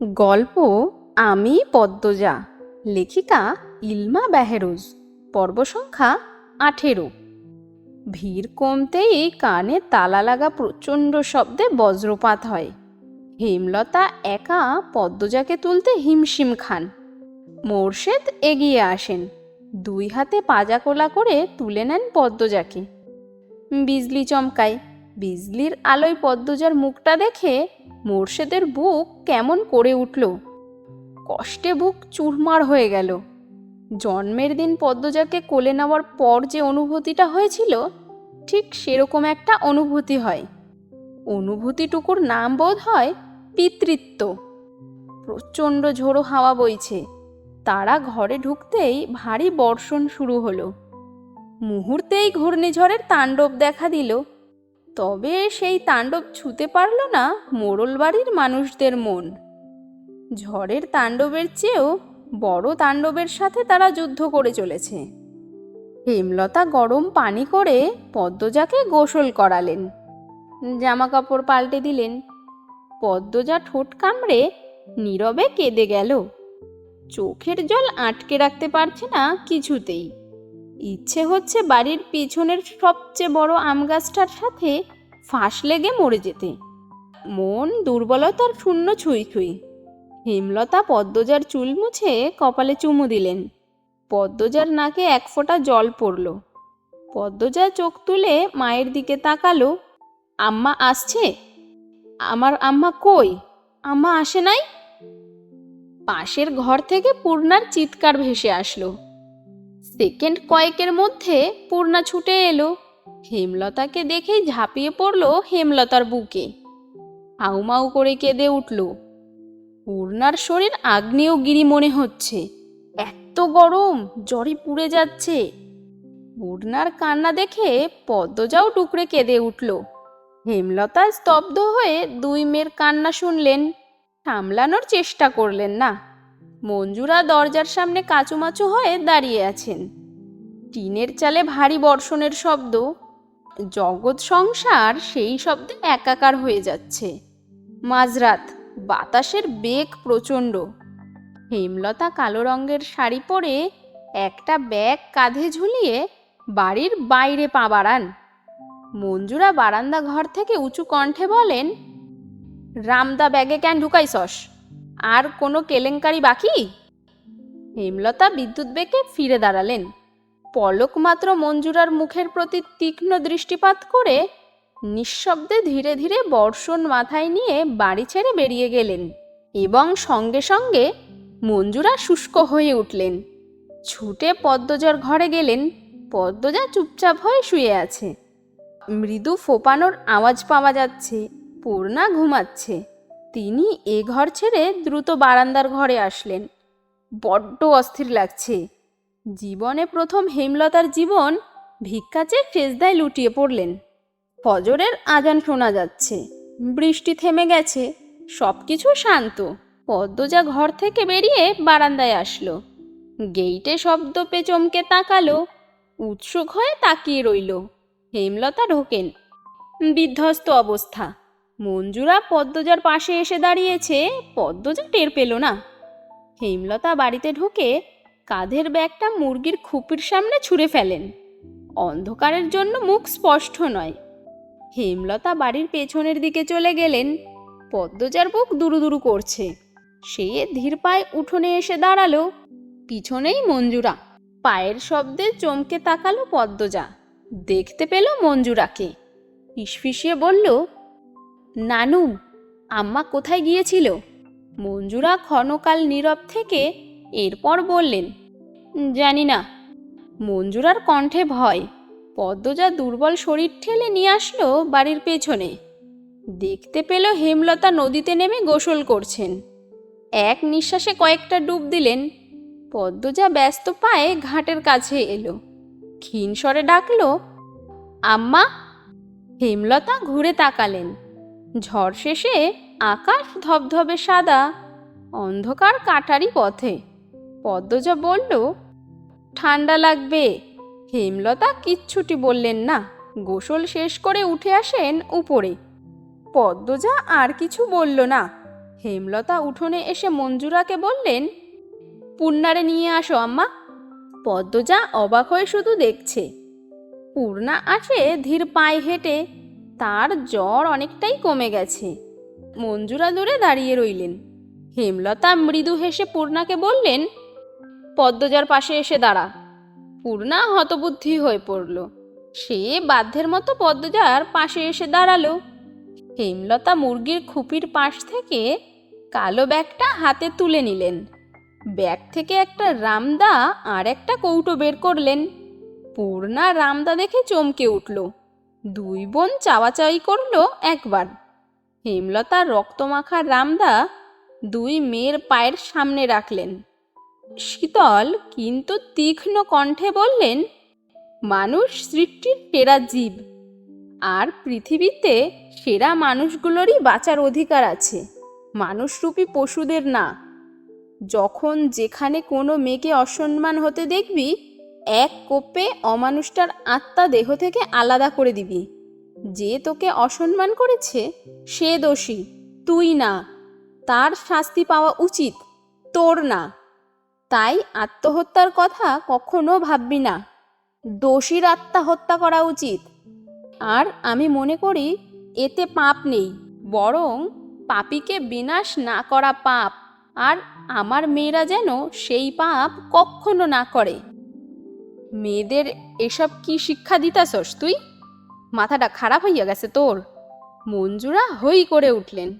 গল্প আমি পদ্মজা, লেখিকা ইলমা বেহেরোজ, পর্ব সংখ্যা আঠেরো। ভিড় কমতেই কানে তালা লাগা প্রচণ্ড শব্দে বজ্রপাত হয়। হেমলতা একা পদ্মজাকে তুলতে হিমশিম খান। মোর্শেদ এগিয়ে আসেন, দুই হাতে পাজা কোলা করে তুলে নেন পদ্মজাকে। বিজলি চমকায় বিজলির আলোয় পদ্মজার মুখটা দেখে মোর্শেদের বুক কেমন করে উঠল। কষ্টে বুক চুরমার হয়ে গেল। জন্মের দিন পদ্মজাকে কোলে নেওয়ার পর যে অনুভূতিটা হয়েছিল, ঠিক সেরকম একটা অনুভূতি হয়। অনুভূতিটুকুর নাম বোধ হয় পিতৃত্ব। প্রচণ্ড ঝোড়ো হাওয়া বইছে। তারা ঘরে ঢুকতেই ভারী বর্ষণ শুরু হলো। মুহূর্তেই ঘূর্ণিঝড়ের তাণ্ডব দেখা দিল। তবে সেই তাণ্ডব ছুতে পারল না মোড়ল বাড়ির মানুষদের মন। ঝড়ের তাণ্ডবের চেয়েও বড় তাণ্ডবের সাথে তারা যুদ্ধ করে চলেছে। হেমলতা গরম পানি করে পদ্মজাকে গোসল করালেন। জামা কাপড় পাল্টে দিলেন। পদ্মজা ঠোঁট কামড়ে নীরবে কেঁদে গেল। চোখের জল আটকে রাখতে পারছে না কিছুতেই। ইচ্ছে হচ্ছে বাড়ির পিছনের সবচেয়ে বড় আম গাছটার সাথে ফাঁস লেগে মরে যেতে। মন দুর্বলতার শূন্য ছুঁই ছুঁই। হেমলতা পদ্মজার চুল মুছে কপালে চুমু দিলেন। পদ্মজার নাকে এক ফোঁটা জল পড়ল। পদ্মজা চোখ তুলে মায়ের দিকে তাকালো। আম্মা আসছে? আমার আম্মা কই? আম্মা আসে নাই? পাশের ঘর থেকে পূর্ণার চিৎকার ভেসে আসলো। সেকেন্ড কয়েকের মধ্যে পূর্ণা ছুটে এলো। হেমলতাকে দেখেই ঝাঁপিয়ে পড়ল হেমলতার বুকে। হাউমাউ করে কেঁদে উঠল। পূর্ণার শরীর আগ্নেয়গিরি মনে হচ্ছে। এত গরম জ্বরে পুড়ে যাচ্ছে। পূর্ণার কান্না দেখে পদ্মজাও টুকরে কেঁদে উঠল। হেমলতা স্তব্ধ হয়ে দুই মেয়ের কান্না শুনলেন। সামলানোর চেষ্টা করলেন না। মঞ্জুরা দরজার সামনে কাচুমাচু হয়ে দাঁড়িয়ে আছেন। টিনের চালে ভারী বর্ষণের শব্দ, জগৎ সংসার সেই শব্দে একাকার হয়ে যাচ্ছে। মাঝরাত, বাতাসের বেগ প্রচণ্ড। হেমলতা কালো রঙের শাড়ি পরে একটা ব্যাগ কাঁধে ঝুলিয়ে বাড়ির বাইরে পা বাড়ান। মঞ্জুরা বারান্দা ঘর থেকে উঁচু কণ্ঠে বলেন, রামদা ব্যাগে কেন ঢুকাইছস? আর কোনো কেলেঙ্কারি বাকি? হেমলতা বিদ্যুৎ বেগে ফিরে দাঁড়ালেন। পলক মাত্র মঞ্জুরার মুখের প্রতি তীক্ষ্ণ দৃষ্টিপাত করে নিঃশব্দে ধীরে ধীরে বর্ষণ মাথায় নিয়ে বাড়ি ছেড়ে বেরিয়ে গেলেন এবং সঙ্গে সঙ্গে মঞ্জুরা শুষ্ক হয়ে উঠলেন। ছুটে পদ্মজার ঘরে গেলেন। পদ্মজা চুপচাপ হয়ে শুয়ে আছে। মৃদু ফোপানোর আওয়াজ পাওয়া যাচ্ছে, পূর্ণা ঘুমাচ্ছে। তিনি এ ঘর ছেড়ে দ্রুত বারান্দার ঘরে আসলেন। বড্ড অস্থির লাগছে। জীবনে প্রথম হেমলতার জীবন ভিক্ষাচে সেজদায় লুটিয়ে পড়লেন। ফজরের আজান শোনা যাচ্ছে। বৃষ্টি থেমে গেছে। সব কিছু শান্ত। পদ্মজা ঘর থেকে বেরিয়ে বারান্দায় আসলো। গেইটে শব্দ পে চমকে তাকালো। উৎসুক হয়ে তাকিয়ে রইল। হেমলতা ঢোকেন। বিধ্বস্ত অবস্থা। মঞ্জুরা পদ্মজার পাশে এসে দাঁড়িয়েছে। পদ্মজা টের পেল না। হেমলতা বাড়িতে ঢুকে কাঁধের ব্যাগটা মুরগির খুপির সামনে ছুঁড়ে ফেলেন। অন্ধকারের জন্য মুখ স্পষ্ট নয়। হেমলতা বাড়ির পেছনের দিকে চলে গেলেন। পদ্মজার বুক দুরু দুরু করছে। সে ধীর পায়ে উঠোনে এসে দাঁড়াল। পিছনেই মঞ্জুরা। পায়ের শব্দে চমকে তাকালো পদ্মজা। দেখতে পেল মঞ্জুরাকে। ফিসফিসিয়ে বলল নানু, আম্মা কোথায় গিয়েছিল? মঞ্জুরা ক্ষণকাল নীরব থেকে এরপর বললেন, জানি না। মঞ্জুরার কণ্ঠে ভয়, পদ্মজা দুর্বল শরীর ঠেলে নিয়ে আসলো বাড়ির পেছনে। দেখতে পেল হেমলতা নদীতে নেমে গোসল করছেন। এক নিঃশ্বাসে কয়েকটা ডুব দিলেন। পদ্মজা ব্যস্ত পায়ে ঘাটের কাছে এলো। ক্ষীণ স্বরে ডাকলো, আম্মা! হেমলতা ঘুরে তাকালেন। ঝড় শেষে আকাশ ধবধবে সাদা, অন্ধকার কাটারি পথে। পদ্মজা বলল ঠান্ডা লাগবে। হেমলতা কিচ্ছুটি বললেন না, গোসল শেষ করে উঠে আসেন উপরে। পদ্মজা আর কিছু বলল না। হেমলতা উঠোনে এসে মঞ্জুরাকে বললেন পূর্ণারে নিয়ে আসো আম্মা। পদ্মজা অবাক হয়ে শুধু দেখছে। পূর্ণা আসে ধীর পায়ে হেঁটে তার জ্বর অনেকটাই কমে গেছে। মঞ্জুরা দূরে দাঁড়িয়ে রইলেন। হেমলতা মৃদু হেসে পূর্ণাকে বললেন, পদ্মজার পাশে এসে দাঁড়া। পূর্ণা হতবুদ্ধি হয়ে পড়ল। সে বাধ্যের মতো পদ্মজার পাশে এসে দাঁড়াল। হেমলতা মুরগির খুপির পাশ থেকে কালো ব্যাগটা হাতে তুলে নিলেন। ব্যাগ থেকে একটা রামদা আর একটা কৌটো বের করলেন। পূর্ণা রামদা দেখে চমকে উঠল। দুই বোন চাওয়াচাওয়ি করল একবার। হেমলতা রক্তমাখা রামদা দুই মেয়ের পায়ের সামনে রাখলেন। শীতল কিন্তু তীক্ষ্ণ কণ্ঠে বললেন, মানুষ সৃষ্টির সেরা জীব, আর পৃথিবীতে সেরা মানুষগুলোরই বাঁচার অধিকার আছে। মানুষরূপী পশুদের না। যখন যেখানে কোনো মেয়েকে অসম্মান হতে দেখবি এক কোপে অমানুষটার আত্মা দেহ থেকে আলাদা করে দিবি। যে তোকে অসম্মান করেছে, সে দোষী। তুই না। তার শাস্তি পাওয়া উচিত। তোর না। তাই আত্মহত্যার কথা কখনো ভাববি না। দোষীর আত্মহত্যা করা উচিত। আর আমি মনে করি, এতে পাপ নেই। বরং পাপীকে বিনাশ না করা পাপ। আর আমার মেয়েরা যেন সেই পাপ কখনো না করে। মেয়েদের এসব কি শিক্ষা দিতাসস তুই? মাথাটা খারাপ হইয়া গেছে তোর। মঞ্জুরা হই করে উঠলেন।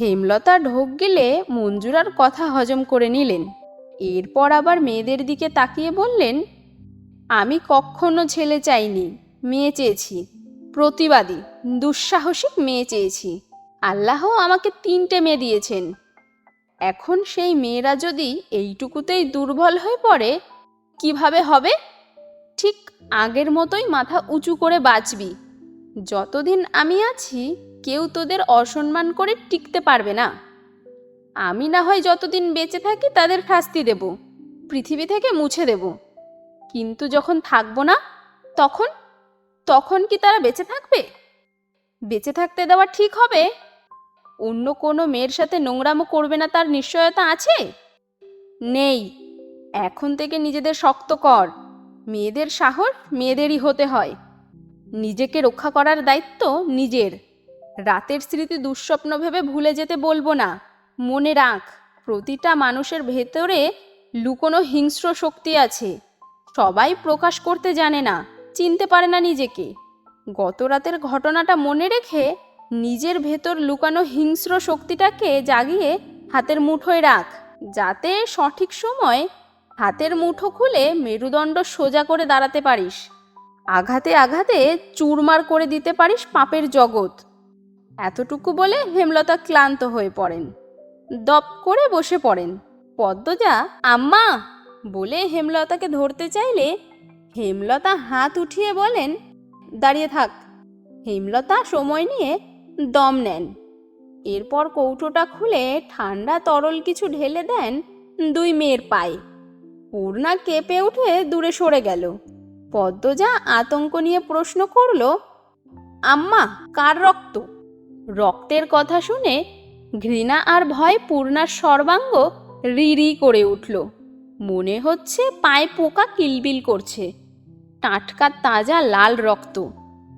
হেমলতা ঢোক গেলে মঞ্জুরার কথা হজম করে নিলেন। এরপর আবার মেয়েদের দিকে তাকিয়ে বললেন, আমি কখনো ছেলে চাইনি, মেয়ে চেয়েছি। প্রতিবাদী, দুঃসাহসিক মেয়ে চেয়েছি। আল্লাহ আমাকে তিনটে মেয়ে দিয়েছেন। এখন সেই মেয়েরা যদি এইটুকুতেই দুর্বল হয়ে পড়ে কীভাবে হবে? ঠিক আগের মতোই মাথা উঁচু করে বাঁচবি। যতদিন আমি আছি, কেউ তোদের অসম্মান করে টিকতে পারবে না। আমি না হয় যতদিন বেঁচে থাকি তাদের শাস্তি দেব, পৃথিবী থেকে মুছে দেব। কিন্তু যখন থাকব না, তখন? তখন কি তারা বেঁচে থাকবে? বেঁচে থাকতে দেওয়া ঠিক হবে? অন্য কোনো মেয়ের সাথে নোংরামো করবে না তার নিশ্চয়তা আছে? নেই। এখন থেকে নিজেদের শক্ত কর। মেয়েদের সাহস মেয়েদেরই হতে হয়। নিজেকে রক্ষা করার দায়িত্ব নিজের। রাতের স্মৃতি দুঃস্বপ্ন ভেবে ভুলে যেতে বলব না। মনে রাখ, প্রতিটা মানুষের ভেতরে লুকোনো হিংস্র শক্তি আছে। সবাই প্রকাশ করতে জানে না, চিনতে পারে না নিজেকে। গত রাতের ঘটনাটা মনে রেখে নিজের ভেতর লুকানো হিংস্র শক্তিটাকে জাগিয়ে হাতের মুঠোয় রাখ, যাতে সঠিক সময় হাতের মুঠো খুলে মেরুদণ্ড সোজা করে দাঁড়াতে পারিস। আঘাতে আঘাতে চুরমার করে দিতে পারিস পাপের জগৎ। এতটুকু বলে হেমলতা ক্লান্ত হয়ে পড়েন। দপ করে বসে পড়েন। পদ্মজা, আম্মা! বলে হেমলতাকে ধরতে চাইলে হেমলতা হাত উঠিয়ে বলেন, দাঁড়িয়ে থাক। হেমলতা সময় নিয়ে দম নেন। এরপর কৌটোটা খুলে ঠান্ডা তরল কিছু ঢেলে দেন দুই মেয়ের পায়ে। পূর্ণা কেঁপে উঠে দূরে সরে গেল। পদ্মজা আতঙ্ক নিয়ে প্রশ্ন করল, আম্মা, কার রক্ত? রক্তের কথা শুনে ঘৃণা আর ভয় পূর্ণার সর্বাঙ্গ রি রি করে উঠল। মনে হচ্ছে পায়ে পোকা কিলবিল করছে। টাটকা তাজা লাল রক্ত।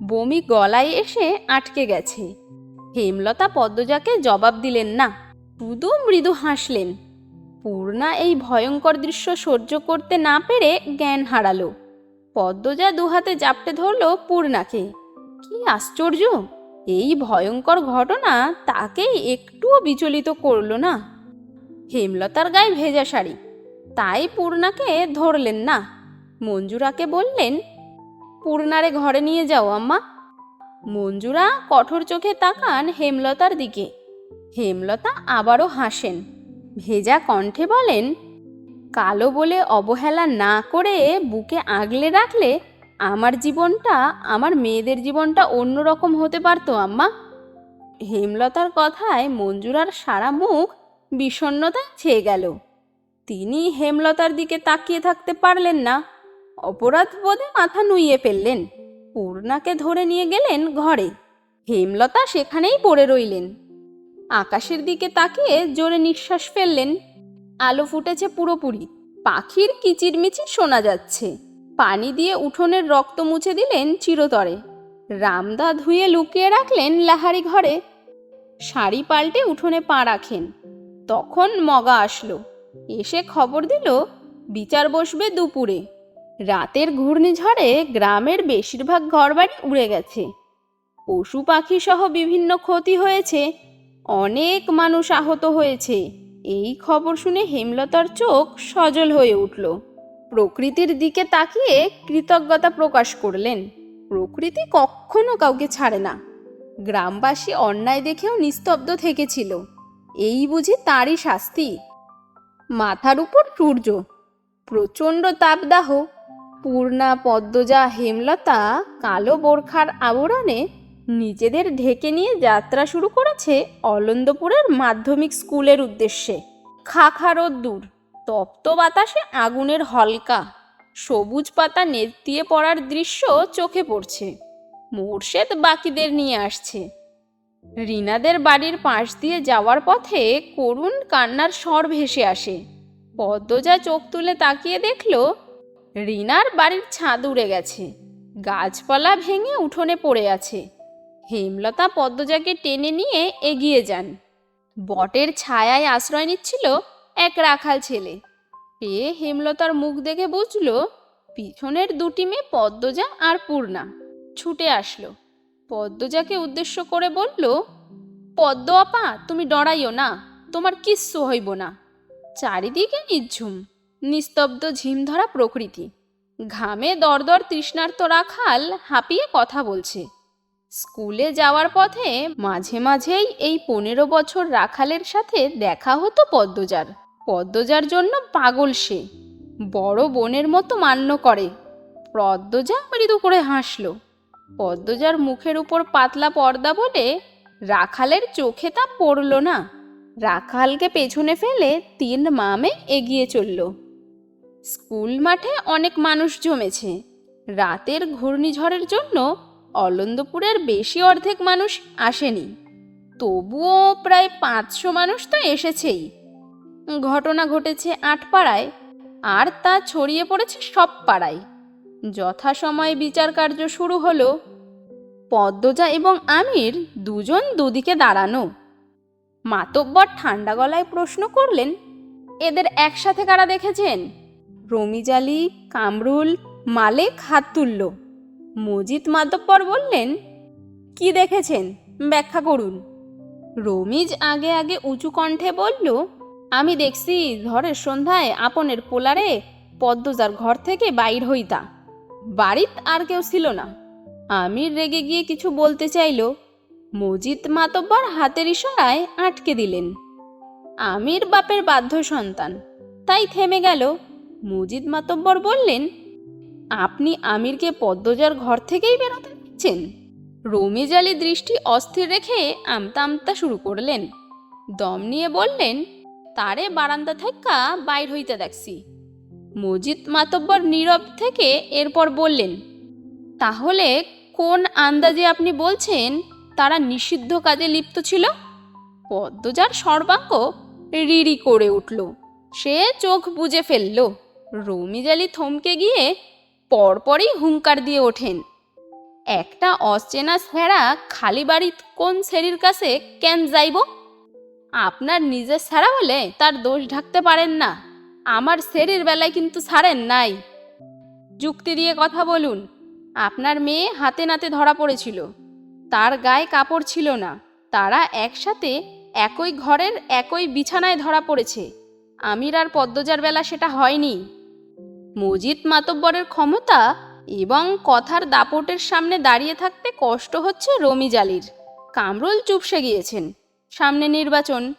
বমি গলায় এসে আটকে গেছে। হেমলতা পদ্মজাকে জবাব দিলেন, না। শুধু মৃদু হাসলেন। পূর্ণা এই ভয়ঙ্কর দৃশ্য সহ্য করতে না পেরে জ্ঞান হারালো। পদ্মজা দুহাতে জাপটে ধরল পূর্ণাকে। কি আশ্চর্য! এই ভয়ঙ্কর ঘটনা তাকে একটুও বিচলিত করল না। হেমলতার গায়ে ভেজা শাড়ি। তাই পূর্ণাকে ধরলেন না। মঞ্জুরাকে বললেন, পূর্ণারে ঘরে নিয়ে যাও আম্মা। মঞ্জুরা কঠোর চোখে তাকান হেমলতার দিকে। হেমলতা আবারও হাসেন। ভেজা কণ্ঠে বলেন, কালো বলে অবহেলা না করে বুকে আগলে রাখলে আমার জীবনটা, আমার মেয়েদের জীবনটা অন্যরকম হতে পারতো, আম্মা। হেমলতার কথায় মঞ্জুরার সারা মুখ বিষণ্ণতায় ছেয়ে গেল। তিনি হেমলতার দিকে তাকিয়ে থাকতে পারলেন না। অপরাধ বোধে মাথা নুইয়ে ফেললেন। পূর্ণাকে ধরে নিয়ে গেলেন ঘরে। হেমলতা সেখানেই পড়ে রইলেন। আকাশের দিকে তাকিয়ে জোরে নিঃশ্বাস ফেললেন। আলো ফুটেছে পুরোপুরি। পাখির কিচিরমিচির শোনা যাচ্ছে। পানি দিয়ে উঠোনের রক্ত মুছে দিলেন চিরতরে। রামদা ধুয়ে লুকিয়ে রাখলেন লাহারি ঘরে। শাড়ি পাল্টে উঠোনে পা রাখেন। তখন মগা আসলো। এসে খবর দিল, বিচার বসবে দুপুরে। রাতের ঘূর্ণিঝড়ে গ্রামের বেশিরভাগ ঘরবাড়ি উড়ে গেছে। পশু পাখি সহ বিভিন্ন ক্ষতি হয়েছে। অনেক মানুষ আহত হয়েছে। এই খবর শুনে হেমলতার চোখ সজল হয়ে উঠল। প্রকৃতির দিকে তাকিয়ে কৃতজ্ঞতা প্রকাশ করলেন। প্রকৃতি কখনো কাউকে ছাড়ে না। গ্রামবাসী অন্যায় দেখেও নিস্তব্ধ থেকেছিল। এই বুঝি তারই শাস্তি। মাথার উপর সূর্য। প্রচণ্ড তাপদাহ। পূর্ণা পদ্মজা হেমলতা কালো বোরখার আবরণে নিজেদের ঢেকে নিয়ে যাত্রা শুরু করেছে অলন্দপুরের মাধ্যমিক স্কুলের উদ্দেশ্যে। খাখা রোদ্দুর তপ্ত বাতাসে আগুনের হলকা, সবুজ পাতা নেতিয়ে পড়ার দৃশ্য চোখে পড়ছে, মোর্শেদ বাকিদের নিয়ে আসছে। রিনাদের বাড়ির পাশ দিয়ে যাওয়ার পথে করুণ কান্নার স্বর ভেসে আসে। পদ্মজা চোখ তুলে তাকিয়ে দেখল, রিনার বাড়ির ছাদ উড়ে গেছে, গাছপালা ভেঙে উঠোনে পড়ে আছে। হেমলতা পদ্মজাকে টেনে নিয়ে এগিয়ে যান। বটের ছায়ায় আশ্রয় নিচ্ছিল এক রাখাল ছেলে। এ হেমলতার মুখ দেখে বুঝল, পিছনের দুটি মেয়ে পদ্মজা আর পূর্ণা ছুটে আসলো। পদ্মজাকে উদ্দেশ্য করে বলল, পদ্ম আপা, তুমি ডরাইও না, তোমার কিচ্ছু হইব না। চারিদিকে নিঝুম, নিস্তব্ধ ঝিমধরা প্রকৃতি। ঘামে দরদর তৃষ্ণার্ত রাখাল হাঁপিয়ে কথা বলছে। স্কুলে যাওয়ার পথে মাঝে মাঝেই এই পনেরো বছর রাখালের সাথে দেখা হতো পদ্মজার। পদ্মজার জন্য পাগল সে। বড় বোনের মতো মান্য করে। পদ্মজা মৃদু করে হাসলো। পদ্মজার মুখের উপর পাতলা পর্দা বলে রাখালের চোখে তা পড়ল না। রাখালকে পেছনে ফেলে তিন মামে এগিয়ে চলল। স্কুল মাঠে অনেক মানুষ জমেছে। রাতের ঘূর্ণিঝড়ের জন্য অলন্দপুরের বেশি অর্ধেক মানুষ আসেনি। তবুও প্রায় পাঁচশো মানুষ তো এসেছেই। ঘটনা ঘটেছে আট পাড়ায় আর তা ছড়িয়ে পড়েছে সব পাড়ায়। যথাসময়ে বিচার কার্য শুরু হলো। পদ্মজা এবং আমির দুজন দুদিকে দাঁড়ানো। মাতব্বর ঠান্ডা গলায় প্রশ্ন করলেন, এদের একসাথে কারা দেখেছেন? রমিজালি কামরুল, মালেক হাত তুলল মজিদ মাতব্বর বললেন, কি দেখেছেন? ব্যাখ্যা করুন। রমিজ আগে আগে উঁচু কণ্ঠে বলল, আমি দেখছি, ঝড়ের সন্ধ্যায় আপনের পোলারে পদ্মজার ঘর থেকে বাইর হইতা। বাড়িত আর কেউ ছিল না। আমির রেগে গিয়ে কিছু বলতে চাইল। মজিদ মাতব্বর হাতের ইশারায় আটকে দিলেন। আমির বাপের বাধ্য সন্তান। তাই থেমে গেল। মজিদ মাতব্বর বললেন আপনি আমিরকে পদ্মজার ঘর থেকেই বেরোতে দিচ্ছেন? দৃষ্টি অস্থির রেখে আমতা আমতা শুরু করলেন। দম নিয়ে বললেন, তারে বারান্দা থেকে বাইর হইতে দেখছি। মজিদ মাতব্বর নীরব থেকে এরপর বললেন, তাহলে কোন আন্দাজে আপনি বলছেন তারা নিষিদ্ধ কাজে লিপ্ত ছিল? পদ্মজার সর্বাঙ্গ রিড়ি করে উঠল। সে চোখ বুজে ফেলল। রমিজালি থমকে গিয়ে পরপরই হুঙ্কার দিয়ে ওঠেন। একটা অচেনা ছেঁড়া খালি বাড়িত কোন ছেড়ির কাছে কেন যাইব? আপনার নিজের ছাড়া হলে তার দোষ ঢাকতে পারেন না। আমার ছেড়ির বেলায় কিন্তু ছাড়েন নাই। যুক্তি দিয়ে কথা বলুন, আপনার মেয়ে হাতে নাতে ধরা পড়েছিল। তার গায়ে কাপড় ছিল না। তারা একসাথে একই ঘরের একই বিছানায় ধরা পড়েছে। আমির আর পদ্মজার বেলা সেটা হয়নি। মজিদ মাতব্বরের ক্ষমতা এবং কথার দাপটের সামনে দাঁড়িয়ে থাকতে কষ্ট হচ্ছে রমিজ আলীর। কামরুল চুপসে গিয়েছেন। সামনে নির্বাচন।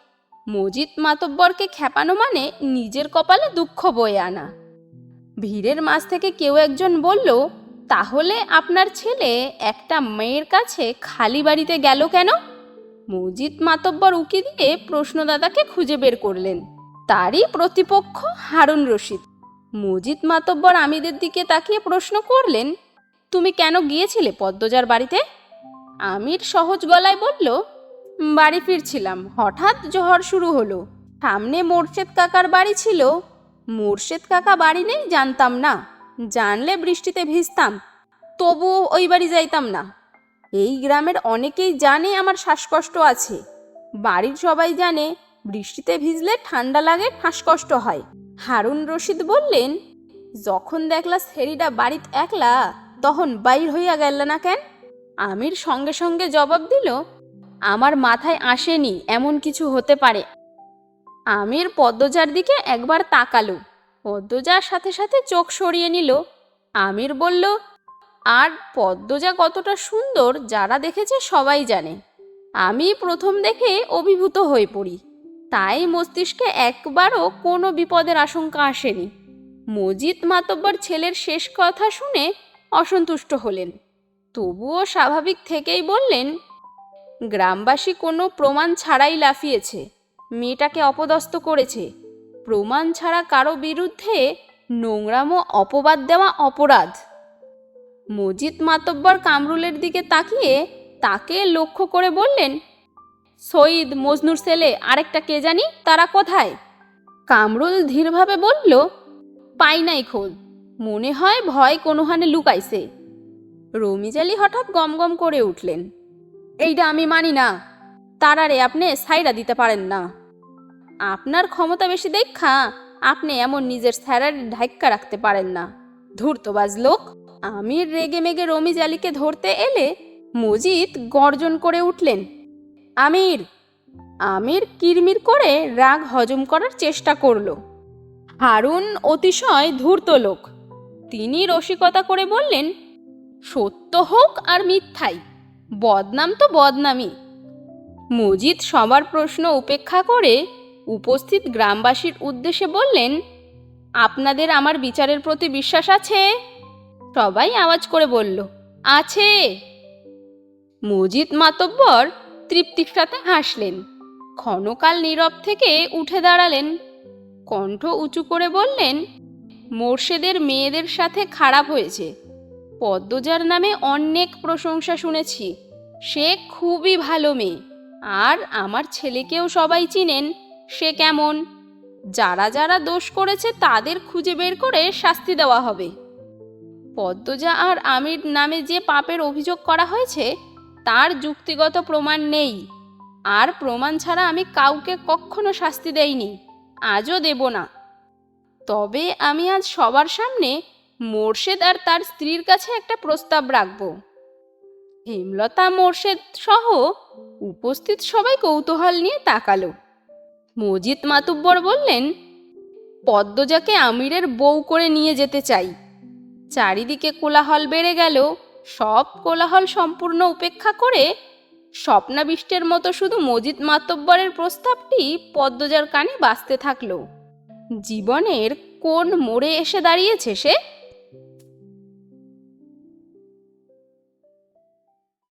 মজিদ মাতব্বরকে খেপানো মানে নিজের কপালে দুঃখ বয়ে আনা। ভিড়ের মাঝ থেকে কেউ একজন বলল, তাহলে আপনার ছেলে একটা মেয়ের কাছে খালি বাড়িতে গেল কেন? মজিদ মাতব্বর উকি দিয়ে প্রশ্নদাতাকে খুঁজে বের করলেন। তারই প্রতিপক্ষ হারুন রশিদ। মজিদ মাতব্বর আমিদের দিকে তাকিয়ে প্রশ্ন করলেন, তুমি কেন গিয়েছিলে পদ্মজার বাড়িতে? আমির সহজ গলায় বলল, বাড়ি ফিরছিলাম, হঠাৎ ঝড় শুরু হলো। সামনে মোর্শেদ কাকার বাড়ি ছিল। মোর্শেদ কাকা বাড়ি নেই জানতাম না। জানলে বৃষ্টিতে ভিজতাম। তবুও ওই বাড়ি যাইতাম না। এই গ্রামের অনেকেই জানে আমার শ্বাসকষ্ট আছে। বাড়ির সবাই জানে, বৃষ্টিতে ভিজলে ঠান্ডা লাগে, শ্বাসকষ্ট হয়। হারুন রশিদ বললেন, যখন দেখলা সেরিটা বাড়িতে একলা, তখন বাইর হইয়া গেল না কেন? আমির সঙ্গে সঙ্গে জবাব দিল, আমার মাথায় আসেনি, এমন কিছু হতে পারে। আমির পদ্মজার দিকে একবার তাকালো, পদ্মজার সাথে সাথে চোখ সরিয়ে নিল। আমির বলল, আর পদ্মজা কতটা সুন্দর, যারা দেখেছে সবাই জানে। আমি প্রথম দেখে অভিভূত হয়ে পড়ি। তাই মস্তিষ্কে একবারও কোনো বিপদের আশঙ্কা আসেনি। মজিদ মাতব্বর ছেলের শেষ কথা শুনে অসন্তুষ্ট হলেন। তবুও স্বাভাবিক থেকেই বললেন, গ্রামবাসী কোনো প্রমাণ ছাড়াই লাফিয়েছে। মেয়েটাকে অপদস্থ করেছে। প্রমাণ ছাড়া কারও বিরুদ্ধে নোংরামো অপবাদ দেওয়া অপরাধ। মজিদ মাতব্বর কামরুলের দিকে তাকিয়ে তাকে লক্ষ্য করে বললেন সঈদ মজনুর ছেলে আরেকটা কে জানি, তারা কোথায়? কামরুল ধীরভাবে বলল, পাই নাই খোঁজ মনে হয় ভয় কোনোহানে লুকাইছে। রমিজালি হঠাৎ গমগম করে উঠলেন। এইটা আমি মানি না। তারারে আপনি সাইরা দিতে পারেন না। আপনার ক্ষমতা বেশি দেখা, আপনি এমন নিজের স্যারার ঢাক্কা রাখতে পারেন না। ধূর্তবাজ লোক, আমির রেগে মেগে রমিজ আলীকে ধরতে এলে মজিদ গর্জন করে উঠলেন। আমির। আমির কিরমির করে রাগ হজম করার চেষ্টা করল। হারুন অতিশয় ধূর্ত লোক। তিনি রসিকতা করে বললেন, সত্য হোক আর মিথ্যাই, বদনাম তো বদনামই। মজিদ সবার প্রশ্ন উপেক্ষা করে উপস্থিত গ্রামবাসীর উদ্দেশ্যে বললেন, আপনাদের আমার বিচারের প্রতি বিশ্বাস আছে? সবাই আওয়াজ করে বলল, আছে। মজিদ মাতব্বর তৃপ্তির সাথে হাসলেন। ক্ষণকাল নীরব থেকে উঠে দাঁড়ালেন। কণ্ঠ উঁচু করে বললেন, মোর্শেদের মেয়েদের সাথে খারাপ হয়েছে। পদ্মজার নামে অনেক প্রশংসা শুনেছি। সে খুবই ভালো মেয়ে। আর আমার ছেলেকেও সবাই চিনেন। সে কেমন? যারা যারা দোষ করেছে তাদের খুঁজে বের করে শাস্তি দেওয়া হবে। পদ্মজা আর আমির নামে যে পাপের অভিযোগ করা হয়েছে তার যুক্তিগত প্রমাণ নেই। আর প্রমাণ ছাড়া আমি কাউকে কখনো শাস্তি দেইনি। আজও দেব না। তবে আমি আজ সবার সামনে মোর্শেদ আর তার স্ত্রীর কাছে একটা প্রস্তাব রাখব। হেমলতা, মোর্শেদ সহ উপস্থিত সবাই কৌতূহল নিয়ে তাকালো। মজিদ মাতুব্বর বললেন, পদ্মজাকে আমিরের বউ করে নিয়ে যেতে চাই। চারিদিকে কোলাহল বেড়ে গেল। সব কোলাহল সম্পূর্ণ উপেক্ষা করে স্বপ্নাবিষ্টের মতো শুধু মজিদ মাতব্বরের প্রস্তাবটি পদ্মজার কানে বাঁচতে থাকল। জীবনের কোন মোড়ে এসে দাঁড়িয়েছে সে।